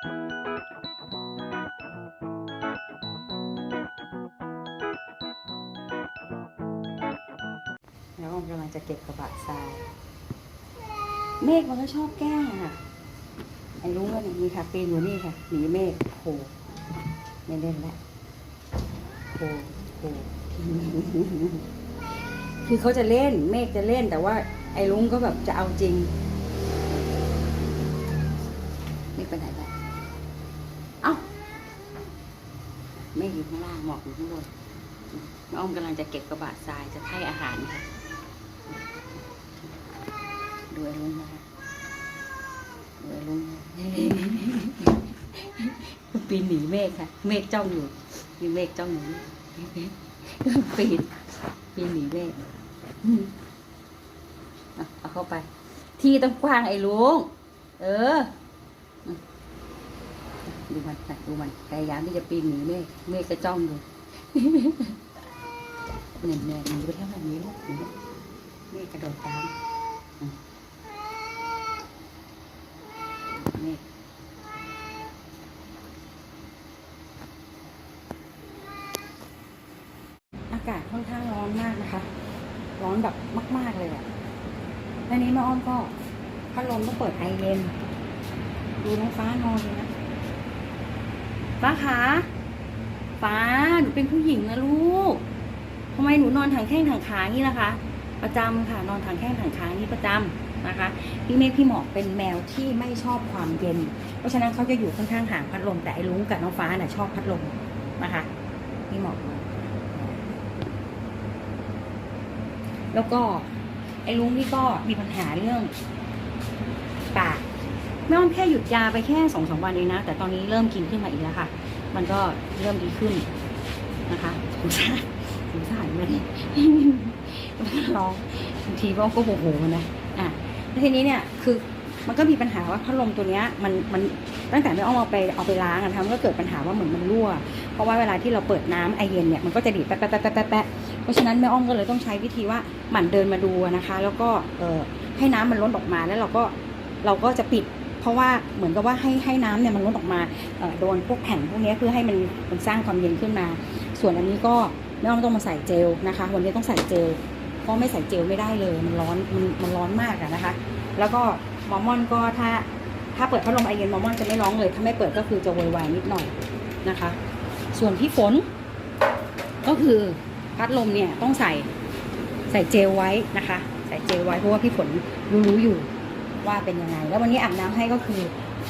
แล้วกำลังจะเก็บกระบะทราย เมฆมันก็ชอบแกล้งค่ะไอ้ลุงก็อย่างนี้ค่ะปีนอยู่นี่ค่ะหนีเมฆโผล่ไม่เล่นแล้วโผล่โผล่คือเขาจะเล่นเมฆจะเล่นแต่ว่าไอ้ลุงก็แบบจะเอาจริง เมฆไปไหนแล้วเอ้า เมฆอยู่ข้างล่างหมอกอยู่ข้างบนน้องอ้อมกำลังจะเก็บกระบะทรายจะให้อาหารค่ะดูไอ้ลุงนะคะดูไอ้ลุงปีนหนีเมฆค่ะ เมฆจ้องอยู่มีเมฆจ้องอยู่ปีนปีนหนีเมฆเอาเข้าไป ที่ต้องกว้างไอ้ลุงเออ ดูมันดูมันพยายามที่จะปีนหนีเมฆเมฆก็จ้องอยู่เนี่ยเนี่ยหนีไปแล้วแบบนี้ลูกหนีเมฆกระโดดตามนี่อากาศค่อนข้างร้อนมากนะคะ ร้อนแบบมาก ๆเลยอะและนี้แม่อ้อมก็พัดลมก็เปิดไอเย็น ดูน้องฟ้านอนเลยนะ ฟ้าขาฟ้าหนูเป็นผู้หญิงนะลูกทำไมหนูนอนถังแข้งถังขางี้ล่ะคะ ประจำค่ะนอนถังแข้งถังขานี่ประจำนะคะ พี่เมฆพี่หมอกเป็นแมวที่ไม่ชอบความเย็น เพราะฉะนั้นเขาจะอยู่ค่อนข้างห่างพัดลมแต่ไอ้ลุงกับน้องฟ้าน่ะชอบพัดลมนะคะพี่หมอกแล้วก็ไอ้ลุงนี่ก็มีปัญหาเรื่องปาก แม่อ้อมแค่หยุดยาไปแค่สองสามวันเองนะ แต่ตอนนี้เริ่มกินขึ้นมาอีกแล้วค่ะ มันก็เริ่มดีขึ้นนะคะสงสารสงสารมันมันก็ร้องบางทีก็ก็โหโหมันนะอะแล้วทีนี้เนี่ยคือมันก็มีปัญหาว่าพัดลมตัวเนี้ยมันมันตั้งแต่ไม่เอาเอาไปเอาไปล้างอะทำก็เกิดปัญหาว่าเหมือนมันรั่ว เพราะว่าเวลาที่เราเปิดน้ำไอเย็นเนี่ยมันก็จะดีดแป๊ะแป๊ะแป๊ะแป๊ะแปะเพราะฉะนั้นแม่อ้อมก็เลยต้องใช้วิธีว่าหมั่นเดินมาดูนะคะ แล้วก็เอ่อให้น้ำมันล้นออกมาแล้วเราก็เราก็จะปิด เพราะว่าเหมือนกับว่าให้ให้น้ำเนี่ยมันล้นออกมาโดนพวกแผ่นพวกนี้เพื่อให้มันมันสร้างความเย็นขึ้นมา ส่วนอันนี้ก็แม่ต้องมาใส่เจลนะคะ วันนี้ต้องใส่เจลเพราะไม่ใส่เจลไม่ได้เลย มันร้อนมันมันร้อนมากอะนะคะ แล้วก็มอมมอนก็ถ้าถ้าเปิดพัดลมไอเย็นมอมมอนจะไม่ร้องเลยถ้าไม่เปิดก็คือจะโวยวายนิดหน่อยนะคะ ส่วนพี่ฝน ก็คือพัดลมเนี่ยต้องใส่ใส่เจลไว้นะคะ ใส่เจลไว้เพราะว่าพี่ฝนรู้รู้อยู่ ว่าเป็นยังไง แล้ววันนี้อาบน้ำให้ก็คือ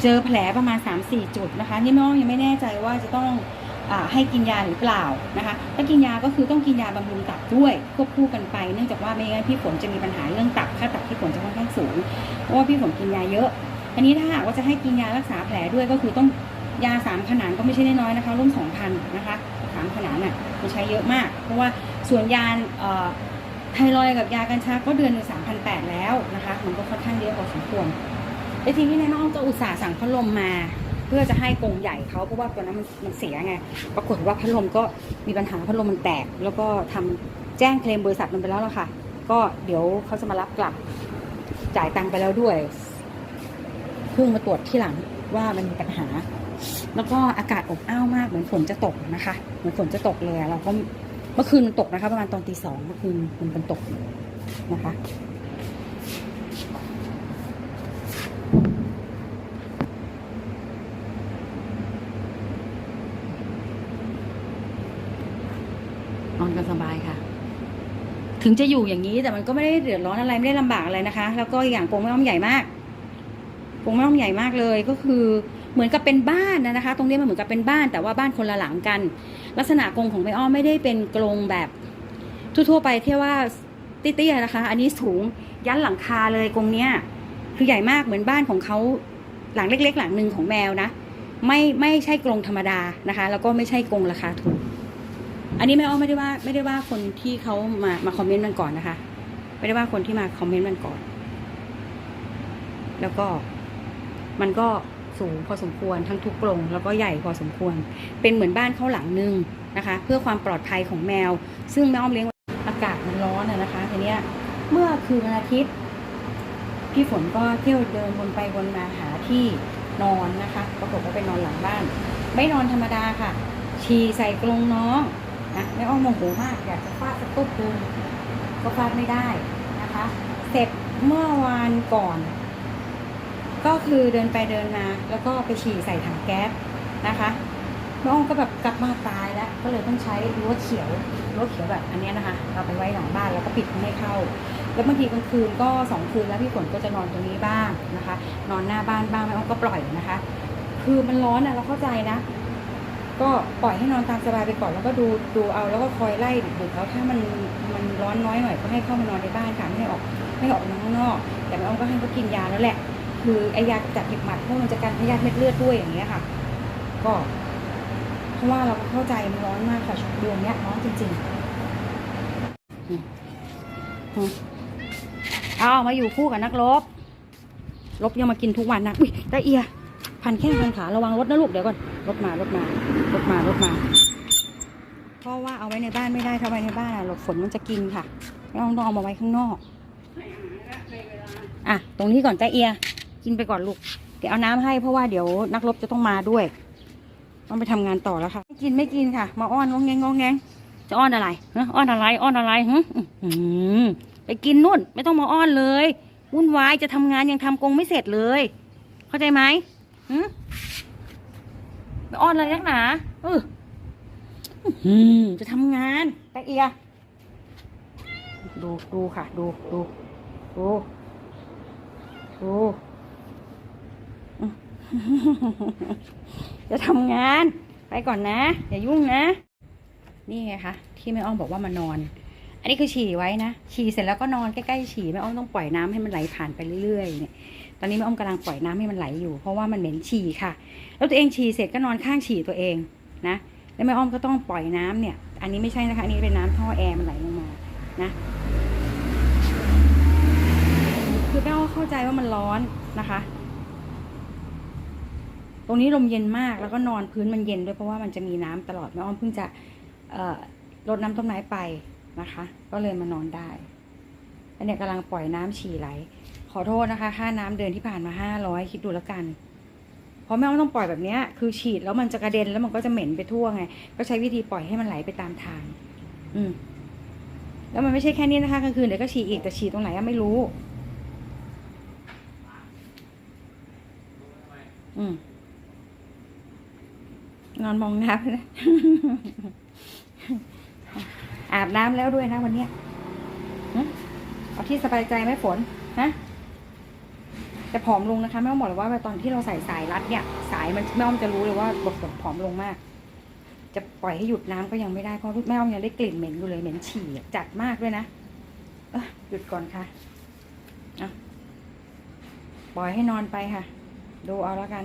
เจอแผลประมาณ 3-4 จุดนะคะ นี่น้องยังไม่แน่ใจว่าจะต้องอให้กินยาหรือเปล่านะคะ ถ้ากินยาก็คือต้องกินยาบำรุงตับด้วยควบคู่กันไป เนื่องจากว่าไม่งั้นพี่ฝนจะมีปัญหาเรื่องตับค่าตับพี่ฝนจะค่อนข้างสูง เพราะว่าพี่ฝนกินยาเยอะ อันนี้ถ้าหากว่าจะให้กินยารักษาแผลด้วยก็คือต้องยาสามขนานก็ไม่ใช่น้อยๆนะคะร่วมสองพันนะคะสามขนานน่ะมันใช้เยอะมาก เพราะว่าส่วนยาเอ่อ ไทรอยกับยากัญชาก็เดือนหนึ่งสามพันแปดแล้วนะคะ มันก็ค่อนข้างเยอะพอสมควรแต่ทีนี้นายน้องก็อุตส่าห์สั่งพัดลมมา เพื่อจะให้กรงใหญ่เขาเพราะว่าตัวนั้นมันมันเสียไง ปรากฏว่าพัดลมก็มีปัญหาพัดลมมันแตก แล้วก็ทำแจ้งเคลมบริษัทมันไปแล้วล่ะค่ะ ก็เดี๋ยวเขาจะมารับกลับจ่ายตังค์ไปแล้วด้วยเพิ่งมาตรวจที่หลังว่ามันมีปัญหา แล้วก็อากาศอบอ้าวมากเหมือนฝนจะตกนะคะ เหมือนฝนจะตกเลยเราก็ มื่อคืนมันตกนะคะ ประมาณตอนตีสองเมื่อคืนมันเป็นตกนะคะนอนกันสบายค่ะ ถึงจะอยู่อย่างนี้แต่มันก็ไม่ได้เดือดร้อนอะไรไม่ได้ลำบากอะไรนะคะ แล้วก็อย่างกรงแม่อ้อมใหญ่มากกรงแม่อ้อมใหญ่มากเลยก็คือเหมือนกับเป็นบ้านนะนะคะ ตรงนี้มันเหมือนกับเป็นบ้านแต่ว่าบ้านคนละหลังกัน ลักษณะกรงของแม่อ้อไม่ได้เป็นกรงแบบทั่วๆไปที่ว่าเตี้ยๆนะคะ อันนี้สูงยันหลังคาเลยกรงเนี้ยคือใหญ่มากเหมือนบ้านของเขาหลังเล็ก ๆ หลังหนึ่งของแมวนะ ไม่ไม่ใช่กรงธรรมดานะคะ แล้วก็ไม่ใช่กรงราคาถูกอันนี้แม่อ้อไม่ได้ว่าไม่ได้ว่าคนที่เขามามาคอมเมนต์มันก่อนนะคะ ไม่ได้ว่าคนที่มาคอมเมนต์มันก่อน แล้วก็มันก็ สูงพอสมควรทั้งทุกกรงแล้วก็ใหญ่พอสมควร เป็นเหมือนบ้านเขาหลังนึงนะคะ เพื่อความปลอดภัยของแมว ซึ่งแม่อ้อมเลี้ยงอากาศมันร้อนนะคะทีเนี้ยเมื่อคืนวันอาทิตย์พี่ฝนก็เที่ยวเดินวนไปวนมาหาที่นอนนะคะปรากฏว่าไปนอนหลังบ้าน ไม่นอนธรรมดาค่ะฉี่ใส่กรงน้องนะแม่อ้อมโมโหมากอยากจะฟาดสักตุ๊บนึงก็ฟาดไม่ได้นะคะ เสร็จเมื่อวานก่อน ก็คือเดินไปเดินมา แล้วก็ไปฉี่ใส่ถังแก๊สนะคะแม่อ้อมก็แบบกลับมาตายแล้ว ก็เลยต้องใช้รั้วเขียวรั้วเขียวแบบอันนี้นะคะ เราไปไว้หลังบ้านแล้วก็ปิดไม่ให้เข้า แล้วบางทีกลางคืนก็สองคืนแล้วพี่ฝนก็จะนอนตรงนี้บ้างนะคะ นอนหน้าบ้านบ้างแม่อ้อมก็ปล่อยนะคะ คือมันร้อนอะเราเข้าใจนะ ก็ปล่อยให้นอนตามสบายไปก่อนแล้วก็ดูดูเอาแล้วก็คอยไล่ดึกๆแล้วถ้ามันมันร้อนน้อยหน่อยก็ให้เข้ามานอนในบ้านค่ะไม่ให้ออกไม่ออกมาข้างนอก แต่แม่อ้อมก็ให้เขากินยาแล้วแหละ คือไอยากจัดเห็บหมัดเพราะมันจะกันพยาธิเม็ดเลือดด้วยอย่างเงี้ยค่ะ ก็เพราะว่าเราก็เข้าใจมันร้อนมากค่ะช่วงเดือนเนี้ยร้อนจริงๆเอามาอยู่คู่กับนักรบรบยังมากินทุกวันนะอุ้ยตาเอีย พันแข้งพันขาระวังรถนะลูกเดี๋ยวก่อนรถมารถมารถมารถมาเพราะว่าเอาไว้ในบ้านไม่ได้ถ้าไว้ในบ้านหลบฝนมันจะกินค่ะต้องต้องเอามาไว้ข้างนอกอะตรงนี้ก่อนจ้าเอีย กินไปก่อนลูก เดี๋ยวเอาน้ำให้เพราะว่าเดี๋ยวนักรบจะต้องมาด้วย ต้องไปทำงานต่อแล้วค่ะ ไม่กินไม่กินค่ะ มาอ้อนงงแงงงงแงงจะอ้อนอะไรฮะอ้อนอะไรอ้อนอะไรหึไปกินนู่น ไม่ต้องมาอ้อนเลยวุ่นวายจะทำงานยังทำกงไม่เสร็จเลย เข้าใจไหมหึไปอ้อนอะไรนักหนาเออจะทำงานตะเอีย ดูดูค่ะ ดูดูดูโอ้อืม จะทำงานไปก่อนนะ อย่ายุ่งนะ นี่ไงคะที่แม่อ้อมบอกว่ามานอน อันนี้คือฉี่ไว้นะฉี่เสร็จแล้วก็นอนใกล้ๆฉี่แม่อ้อมต้องปล่อยน้ำให้มันไหลผ่านไปเรื่อยๆเนี่ยตอนนี้แม่อ้อมกำลังปล่อยน้ำให้มันไหลอยู่ เพราะว่ามันเหม็นฉี่ค่ะ แล้วตัวเองฉี่เสร็จก็นอนข้างฉี่ตัวเองนะแล้วแม่อ้อมก็ต้องปล่อยน้ำเนี่ย อันนี้ไม่ใช่นะคะอันนี้เป็นน้ำท่อแอร์มันไหลลงมานะคือแม่อ้อมเข้าใจว่ามันร้อนนะคะ ตรงนี้ลมเย็นมากแล้วก็นอนพื้นมันเย็นด้วยเพราะว่ามันจะมีน้ำตลอดแม่อ้อมเพิ่งจะเอ่อรดน้ำต้นไม้ไปนะคะ ก็เลยมานอนได้อันเนี้ยกำลังปล่อยน้ำฉี่ไหล ขอโทษนะคะ ค่าน้ำเดือนที่ผ่านมาห้าร้อยคิดดูแล้วกัน เพราะแม่อ้อมต้องปล่อยแบบเนี้ยคือฉีดแล้วมันจะกระเด็นแล้วมันก็จะเหม็นไปทั่วไง ก็ใช้วิธีปล่อยให้มันไหลไปตามทาง อืมแล้วมันไม่ใช่แค่นี้นะคะกลางคืนเดี๋ยวก็ฉี่อีกแต่ฉี่ตรงไหนก็ไม่รู้ อืม นอนมองน้ำนะอาบน้ำแล้วด้วยนะวันนี้เอาที่สบายใจไหมฝนฮะแต่ผอมลงนะคะแม่อ้อมบอกเลยว่าตอนที่เราใส่สายรัดเนี่ย สายมันแม่อ้อมจะรู้เลยว่าบดบดผอมลงมาก จะปล่อยให้หยุดน้ำก็ยังไม่ได้เพราะแม่อ้อมยังได้กลิ่นเหม็นอยู่เลยเหม็นฉี่จัดมากด้วยนะเออหยุดก่อนค่ะอะปล่อยให้นอนไปค่ะ ดูเอาแล้วกัน